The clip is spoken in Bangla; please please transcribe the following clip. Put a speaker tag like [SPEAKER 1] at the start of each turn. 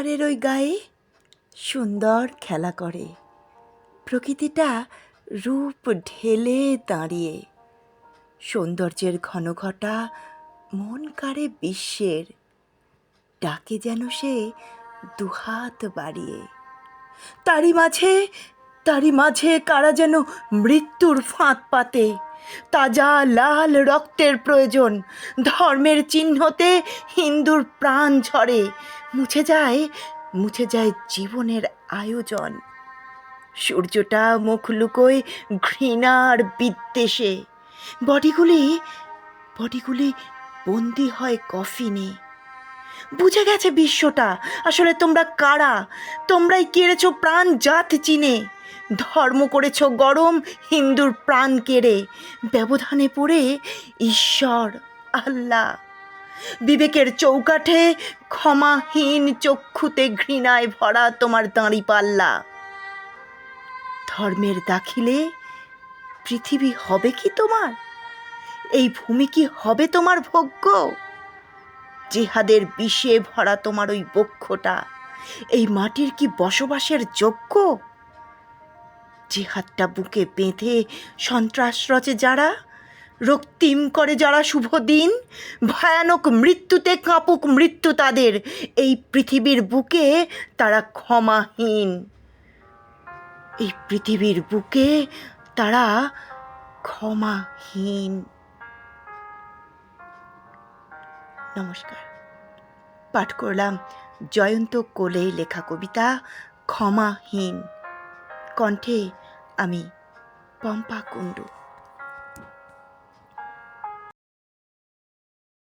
[SPEAKER 1] পাহাড়ের ওই গায়ে সুন্দর খেলা করে। প্রকৃতিটা রূপ ঢেলে দাঁড়িয়ে। সৌন্দর্যের ঘনঘটা মন কাড়ে বিশ্বের। ডাকে যেন সে দুহাত বাড়িয়ে। তারই মাঝে তারই মাঝে কারা যেন মৃত্যুর ফাঁদ পাতে। তাজা লাল রক্তের প্রয়োজন। ধর্মের চিহ্নতে হিন্দুর প্রাণ ঝরে। মুছে যায় মুছে যায় জীবনের আয়োজন। সূর্যটা মুখ লুকোয় ঘৃণার বিদ্বেষে। বডিগুলি বডিগুলি বন্দি হয় কফিনে। বুঝে গেছে বিশ্বটা, আসলে তোমরা কারা? তোমরাই কেড়েছ প্রাণ জাত চিনে। ধর্ম করেছ গরম হিন্দুর প্রাণ কেড়ে। ব্যবধানে পড়ে ঈশ্বর, আল্লাহ। বিবেকের চৌকাঠে ক্ষমাহীন চক্ষুতে ঘৃণায় ভরা তোমার দাঁড়ি পাল্লা। ধর্মের দাখিলে পৃথিবী হবে কি তোমার? এই ভূমি কি হবে তোমার ভোগ্য? জেহাদের বিষে ভরা তোমার ওই বক্ষটা, এই মাটির কি বসবাসের যোগ্য? জেহাদটা বুকে বেঁধে সন্ত্রাস রচে যারা রক্তিম করে যারা শুভ দিন, ভয়ানক মৃত্যুতে কাঁপুক মৃত্যু তাদের। এই পৃথিবীর বুকে তারা ক্ষমাহীন। এই পৃথিবীর বুকে তারা ক্ষমাহীন। নমস্কার। পাঠ করলাম জয়ন্ত কোলে লেখা কবিতা ক্ষমাহীন। কণ্ঠে আমি পম্পা কুণ্ডু।